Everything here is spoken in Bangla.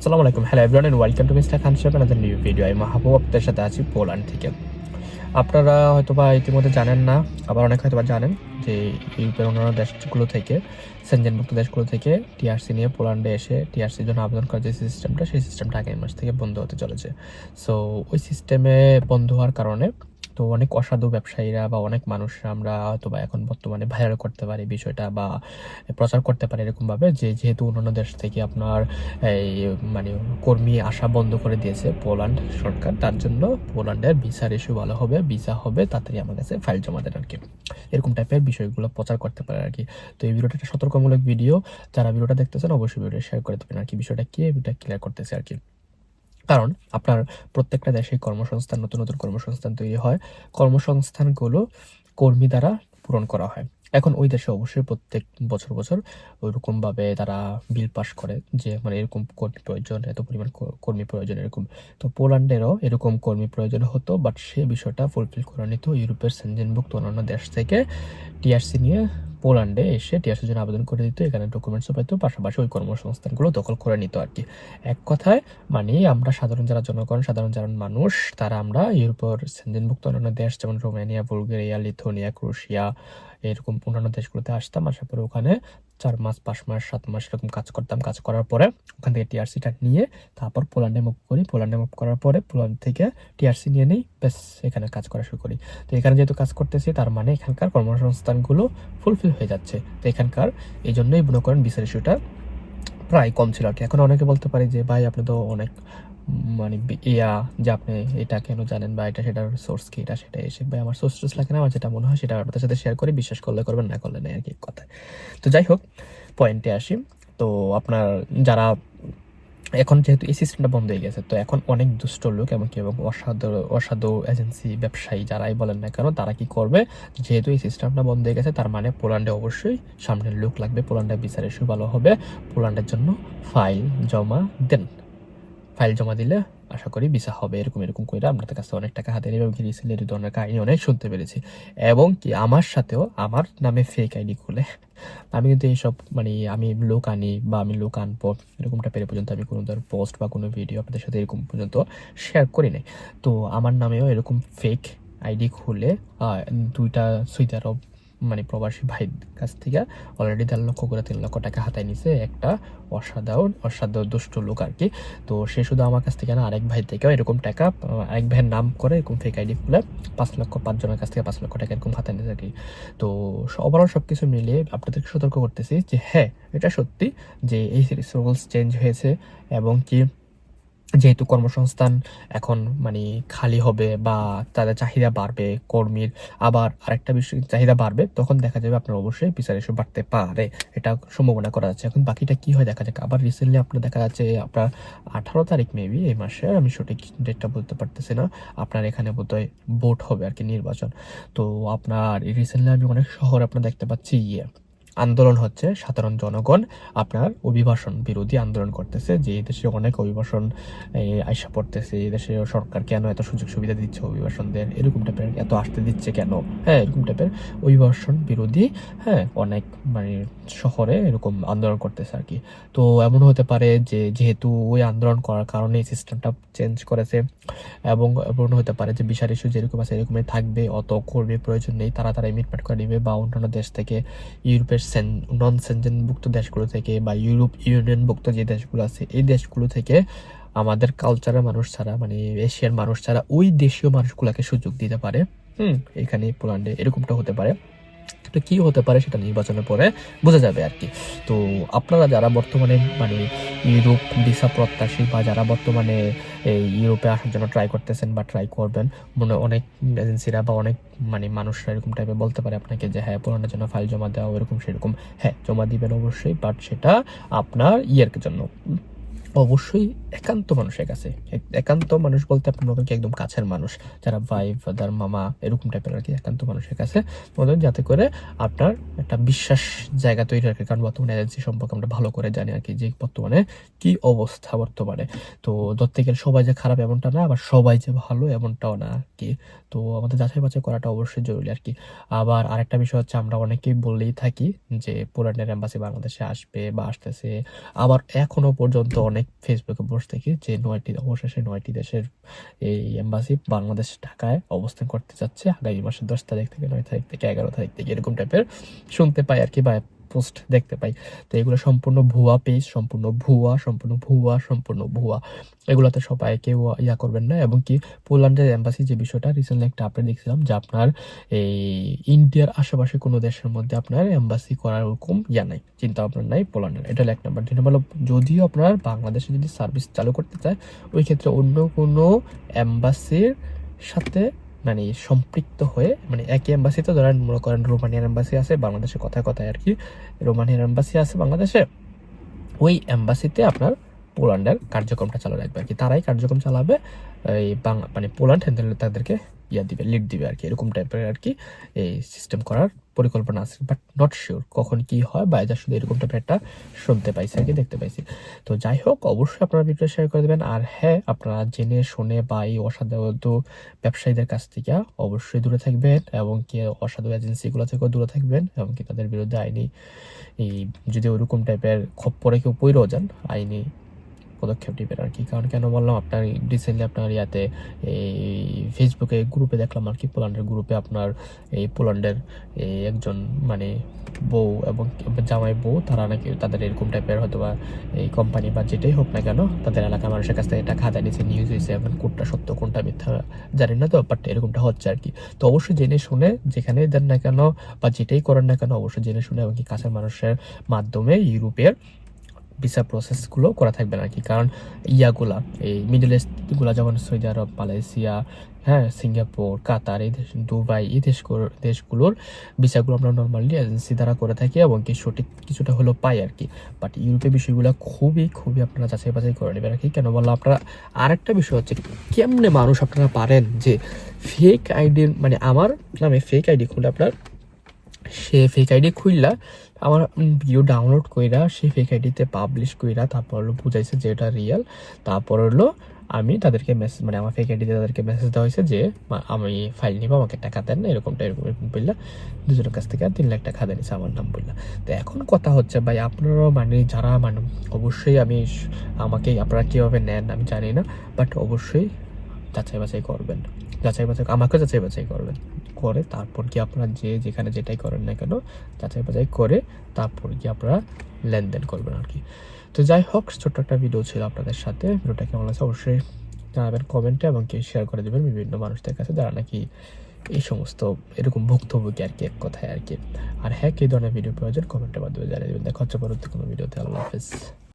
আসসালামু আলাইকুম। Hello everyone and welcome to mister Khan সাহেব আমাদের নিউ ভিডিও আমি মাহবুব আপনাদের সাথে আছি পোল্যান্ড থেকে। আপনারা হয়তোবা ইতিমধ্যে জানেন না, আবার অনেক হয়তোবা জানেন যে ইউরোপের অন্যান্য দেশগুলো থেকে সেনজেনভুক্ত দেশগুলো থেকে টিআরসি নিয়ে পোল্যান্ডে এসে টিআরসির জন্য আবেদন করার যে সিস্টেমটা সেই সিস্টেমটা আগামী মাস থেকে বন্ধ হতে চলেছে। সো ওই সিস্টেমে বন্ধ হওয়ার কারণে তো অনেক অসাধু ব্যবসায়ীরা বা অনেক মানুষরা আমরা হয়তো বা এখন বর্তমানে ভাইরাল করতে পারি বিষয়টা বা প্রচার করতে পারি এরকমভাবে যে যেহেতু অন্যান্য দেশ থেকে আপনার এই মানে কর্মী আসা বন্ধ করে দিয়েছে পোল্যান্ড সরকার, তার জন্য পোল্যান্ডের ভিসার ইস্যু ভালো হবে ভিসা হবে, তাড়াতাড়ি আমার কাছে ফাইল জমা দেন আর কি এরকম টাইপের বিষয়গুলো প্রচার করতে পারে আর কি তো এই ভিডিওটা একটা সতর্কমূলক ভিডিও, যারা ভিডিওটা দেখতেছেন অবশ্যই ভিডিও শেয়ার করে দেবেন আর কি বিষয়টা কি, এটা ক্লিয়ার করতেছে আর কি কারণ আপনার প্রত্যেকটা দেশে কর্মসংস্থান, নতুন নতুন কর্মসংস্থান তৈরি হয়। কর্মসংস্থানগুলো কর্মী দ্বারা পূরণ করা হয়। এখন ওই দেশে অবশ্যই প্রত্যেক বছর বছর ওইরকম ভাবে তারা বিল পাস করে যে মানে এরকম কর্মী প্রয়োজন, এত পরিমাণ কর্মী প্রয়োজন এরকম। তো পোল্যান্ডেরও এরকম কর্মী প্রয়োজন হতো বাট সে বিষয়টা ফুলফিল করে নিত ইউরোপের সেনজেনভুক্ত অন্যান্য দেশ থেকে। টিআরসি নিয়ে পোল্যান্ডে এসে টিআরসির জন্য আবেদন করে দিত, এখানে ডকুমেন্টসও পাইতো, পাশাপাশি ওই কর্মসংস্থানগুলো দখল করে নিত আর কি। এক কথায় মানে আমরা সাধারণ যারা জনগণ, সাধারণ যারা মানুষ, তারা আমরা ইউরোপের সেনজেনভুক্ত অন্যান্য দেশ যেমন রোমানিয়া, বুলগেরিয়া লিথুনিয়া ক্রোশিয়া এরকম অন্যান্য দেশগুলোতে আসতাম, আসার পরে ওখানে চার মাস, পাঁচ মাস, সাত মাস এরকম কাজ করতাম। কাজ করার পরে ওখান থেকে টিআরসিটা নিয়ে তারপর পোল্যান্ডে মুভ করি। পোল্যান্ডে মুভ করার পরে পোল্যান্ড থেকে টিআরসি নিয়ে নিই, ব্যাস এখানে কাজ করা শুরু করি। তো এখানে যেহেতু কাজ করতেছি, তার মানে এখানকার কর্মসংস্থানগুলো ফুলফিল হয়ে যাচ্ছে। তো এখানকার এই জন্যই মনে করেন বিচার ইস্যুটা প্রায় কম ছিল আর কি। এখন অনেকে বলতে পারে যে, ভাই, আপনি তো অনেক মানে ইয়া যে আপনি এটা কেন জানেন বা এটা সেটার সোর্স কি, এটা সেটা এসে, ভাই, আমার সোর্স টোর্স লাগে না, আমার যেটা মনে হয় সেটা আপনাদের সাথে শেয়ার করে, বিশ্বাস করলে করবেন, না করলে নেই আর কি কথা তো যাই হোক পয়েন্টে আসি। তো আপনার, যারা এখন যেহেতু এই সিস্টেমটা বন্ধ হয়ে গেছে, তো এখন অনেক দুষ্ট লোক এমনকি এবং অসাধু অসাধু এজেন্সি ব্যবসায়ী যারাই বলেন না কেন, তারা কি করবে? যেহেতু এই সিস্টেমটা বন্ধ হয়ে গেছে, তার মানে পোল্যান্ডে অবশ্যই সামনের লোক লাগবে। পোল্যান্ডে বিচারে ইস্যু ভালো হবে। পোল্যান্ডের জন্য ফাইল জমা দেন। ফাইল জমা দিলে আশা করি ভিসা হবে, এরকম এরকম করে আপনাদের কাছে অনেক টাকা হাতে নেবে এবং রিসেন্টলি এই ধরনের কাহিনী অনেক শুনতে পেরেছি। এবং কি, আমার সাথেও আমার নামে ফেক আইডি খুলে। আমি কিন্তু এইসব মানে আমি লোক আনি বা আমি লোক আনব, এরকমটা পেরে পর্যন্ত আমি কোনো ধরনের পোস্ট বা কোনো ভিডিও আপনাদের সাথে এরকম পর্যন্ত শেয়ার করি নাই। তো আমার নামেও এরকম ফেক আইডি খুলে দুইটা আরব মানে প্রবাসী ভাই কাছ থেকে অলরেডি দেড় লক্ষ করে তিন লক্ষ টাকা হাতায় নিছে একটা অসাধারণ অসাধ্য দুষ্ট লোক আর কি। তো সে শুধু আমার কাছ থেকে না, আরেক ভাই থেকেও এরকম টাকা, আরেক ভাইয়ের নাম করে এরকম ফেক আইডি খুলে পাঁচ লক্ষ পাঁচজনের কাছ থেকে পাঁচ লক্ষ টাকা এরকম হাতায় নিছে আর কি। তো ওভারঅল সব কিছু মিলিয়ে আপনাদেরকে সতর্ক করতেছি যে হ্যাঁ এটা সত্যি যে এই রুলস চেঞ্জ হয়েছে এবং কি যেহেতু কর্মসংস্থান এখন মানে খালি হবে বা তাদের চাহিদা বাড়বে, কর্মীর আবার আরেকটা বিষয়, চাহিদা বাড়বে, তখন দেখা যাবে আপনার অবশ্যই বিচার বাড়তে পারে। এটা সম্ভাবনা করা যাচ্ছে এখন বাকিটা কি হয় দেখা যাক। আবার রিসেন্টলি আপনার দেখা যাচ্ছে আপনার আঠারো তারিখ মেবি এই মাসে, আমি সঠিক ডেটটা বলতে পারতেছি না। আপনার এখানে বোধহয় ভোট হবে আর কি নির্বাচন। তো আপনার রিসেন্টলি আমি অনেক শহর আপনার দেখতে পাচ্ছি ইয়ে। আন্দোলন হচ্ছে। সাধারণ জনগণ আপনার অভিবাসন বিরোধী আন্দোলন করতেছে। যে দেশে অনেক অভিবাসন আইসা পড়তেছে দেশে সরকার কেন এত সুযোগ সুবিধা দিচ্ছে অভিবাসনদের? এরকম টাইপের এত আসতে দিচ্ছে কেন? হ্যাঁ এরকম টাইপের অভিবাসন বিরোধী হ্যাঁ অনেক মানে শহরে এরকম আন্দোলন করতেছে আর কি। তো এমন হতে পারে যে যেহেতু ওই আন্দোলন করার কারণে এই সিস্টেমটা চেঞ্জ করেছে এবং এমন হতে পারে যে বিশাল ইস্যু যেরকম আছে, এরকমই থাকবে, অত কর্মীর প্রয়োজন নেই তারা তারা মিটমাট করে নেবে বা অন্যান্য দেশ থেকে, ইউরোপের নন সেনজেনভুক্ত দেশগুলো থেকে বা ইউরোপ ইউনিয়নভুক্ত যে দেশগুলো আছে, এই দেশগুলো থেকে আমাদের কালচারের মানুষ ছাড়া মানে এশিয়ার মানুষ ছাড়া ওই দেশীয় মানুষগুলোকে সুযোগ দিতে পারে। হুম, এখানে পোল্যান্ডে এরকমটা হতে পারে। তো কি হতে পারে সেটা নির্বাচনের পরে বোঝা যাবে আর কি। তো আপনারা যারা বর্তমানে মানে ইউরোপ ভিসা প্রত্যাশী বা যারা বর্তমানে এই ইউরোপে আসার জন্য ট্রাই করতেছেন বা ট্রাই করবেন, মনে অনেক এজেন্সিরা বা অনেক মানে মানুষরা এরকম টাইপে বলতে পারে আপনাকে যে হ্যাঁ পুরানোর জন্য ফাইল জমা দেওয়া এরকম, সেরকম। হ্যাঁ জমা দিবেন অবশ্যই বাট সেটা আপনার ইয়ের জন্য। অবশ্যই একান্ত মানুষের কাছে। এক- একান্ত মানুষ বলতে আপনার কি একদম কাছের মানুষ, যারা ভাই ফাদার মামা এরকম টাইপের আর কি একান্ত মানুষের কাছে। মতন যাতে করে আপনার একটা বিশ্বাস জায়গা তৈরি রাখে কারণ বর্তমানে এজেন্সি সম্পর্কে আমরা ভালো করে জানি আর কি যে বর্তমানে কি অবস্থা বর্তমানে। তো ধরতে গেলে সবাই যে খারাপ এমনটা না, আবার সবাই যে ভালো এমনটাও না আর কি। তো আমাদের যাচাই বাছাই করাটা অবশ্যই জরুরি আর কি। আবার আরেকটা বিষয় হচ্ছে আমরা অনেকেই বললেই থাকি যে পোল্যান্ডের এম্বাসি বাংলাদেশে আসবে বা আসতেছে। আবার এখনও পর্যন্ত অনেক ফেসবুকে বসে থেকে যে নয়টি অবশেষে নয়টি দেশের এই এম্বাসি বাংলাদেশ, ঢাকায় অবস্থান করতে যাচ্ছে আগামী মাসের দশ তারিখ থেকে, নয় তারিখ থেকে, এগারো তারিখ থেকে এরকম টাইপের শুনতে পাই আর কি বা পোস্ট দেখতে পাই। তো এগুলো সম্পূর্ণ ভুয়া পেজ সম্পূর্ণ ভুয়া সম্পূর্ণ ভুয়া সম্পূর্ণ ভুয়া। এগুলোতে সবাই কেউ ইয়া করবেন না। এবং কি পোল্যান্ডের এম্বাসি যে বিষয়টা রিসেন্টলি একটা আপডেট দেখছিলাম যে আপনার এই ইন্ডিয়ার আশেপাশে কোনো দেশের মধ্যে আপনার এম্বাসি করার ওরকম ইয়া নাই চিন্তা ভাবনা নাই পোল্যান্ডের। এটা এক নাম্বার দুই নম্বর যদিও আপনার বাংলাদেশে যদি সার্ভিস চালু করতে চায়, ওই ক্ষেত্রে অন্য কোনো এম্বাসির সাথে মানে সম্পৃক্ত হয়ে মানে একই এম্বাসিতে ধরেন মনে করেন রোমানিয়ান এম্বাসি আছে, বাংলাদেশে কথায় কথায় আর কি রোমানিয়ান এম্বাসি আছে বাংলাদেশে, ওই এম্বাসিতে আপনার পোল্যান্ডের কার্যক্রমটা চালু রাখবে আর কি। তারাই কার্যক্রম চালাবে, এই বাংলা মানে পোল্যান্ড তাদেরকে ইয়া দিবে লিড দিবে আর কি। এরকম টাইপের আর কি এই সিস্টেম করার পরিকল্পনা আছে বাট নট শিওর কখন কি হয়, বা যা শুধু এরকম টাইপের একটা শুনতে পাইছি আর কি, দেখতে পাইছি। তো যাই হোক, অবশ্যই আপনারা ভিডিও শেয়ার করে দেবেন, আর হ্যাঁ আপনারা জেনে শুনে বা এই অসাধু ব্যবসায়ীদের কাছ থেকে অবশ্যই দূরে থাকবেন, এবং কি অসাধু এজেন্সিগুলো থেকেও দূরে থাকবেন, এবং কি তাদের বিরুদ্ধে আইনি, এই যদি ওরকম টাইপের খপ্পরে কেউ পইরেও যান, আইনি পদক্ষেপ নেবেন আর কি। কারণ কেন বললাম, আপনার রিসেন্টলি আপনার ইয়াতে এই ফেসবুকে গ্রুপে দেখলাম আর কি পোল্যান্ডের গ্রুপে আপনার এই পোল্যান্ডের এই একজন মানে বউ এবং জামাই বউ, তারা নাকি তাদের এরকম টাইপের হয়তো বা এই কোম্পানি বা যেটাই হোক না কেন, তাদের এলাকার মানুষের কাছ থেকে টাকা আদায় নিচ্ছে নিউজ হয়েছে এবং কোনটা সত্য, কোনটা মিথ্যা জানি না তো বাট এরকমটা হচ্ছে আর কি। তো অবশ্যই জেনে শুনে যেখানেই দেন না কেন বা যেটাই করেন না কেন, অবশ্যই জেনে শুনে এবং কি কাছের মানুষের মাধ্যমে ইউরোপের ভিসা প্রসেসগুলো করা থাকবে আর কি। কারণ ইয়াগুলা, এই মিডল ইস্টগুলা যেমন সৌদি আরব, মালয়েশিয়া হ্যাঁ সিঙ্গাপুর, কাতার, এই দেশ, দুবাই, এই দেশগুলোর দেশগুলোর ভিসাগুলো আমরা নর্মালি এজেন্সি দ্বারা করে থাকি এবং কি সঠিক কিছুটা হলো পাই আর কি। বাট ইউরোপের বিষয়গুলো খুবই খুবই আপনারা যাচাই বাছাই করে নেবেন আর কি। কেন বললাম আপনারা, আরেকটা বিষয় হচ্ছে কেমনে মানুষ আপনারা পারেন যে ফেক আইডি মানে আমার নামে ফেক আইডি খুলে আপনার, সে ফেক আইডি খুললা আমার ভিডিও ডাউনলোড কইরা সে ফেক আইডিতে পাবলিশ কইরা তারপর হলো বুঝাইছে যে এটা রিয়েল তারপর হলো আমি তাদেরকে মেসেজ মানে আমার ফেক আইডিতে তাদেরকে মেসেজ দেওয়া হয়েছে যে আমি ফাইল নিব, আমাকে টাকা দেন না, এরকমটা, এরকম এরকম বললা দুজনের কাছ থেকে তিন লাখ টাকা দেনিছে আমার নাম বললা তো এখন কথা হচ্ছে, ভাই, আপনারাও মানে যারা মানে অবশ্যই আমি আমাকে আপনারা কীভাবে নেন আমি জানি না বাট অবশ্যই যাচাই বাছাই করবেন। যাচাই বাছাই আমাকে যাচাই বাছাই করবেন। করে তারপর কি আপনারা যে যেখানে যেটাই করেন না কেন, যাচাই বাছাই করে তারপর কি আপনারা লেনদেন করবেন আর কি। তো যাই হোক, ছোট্ট একটা ভিডিও ছিল আপনাদের সাথে। ভিডিওটা কেমন লাগছে অবশ্যই জানাবেন কমেন্টে এবং কি শেয়ার করে দেবেন বিভিন্ন মানুষদের কাছে যারা নাকি এই সমস্ত এরকম ভুক্তভোগী আর কি এক কথায় আর কি। আর হ্যাঁ কী ধরনের ভিডিও প্রয়োজন কমেন্টের মাধ্যমে জানিয়ে দেবেন। দেখা হচ্ছে পরবর্তী কোনো ভিডিওতে আল্লাহ হাফেজ।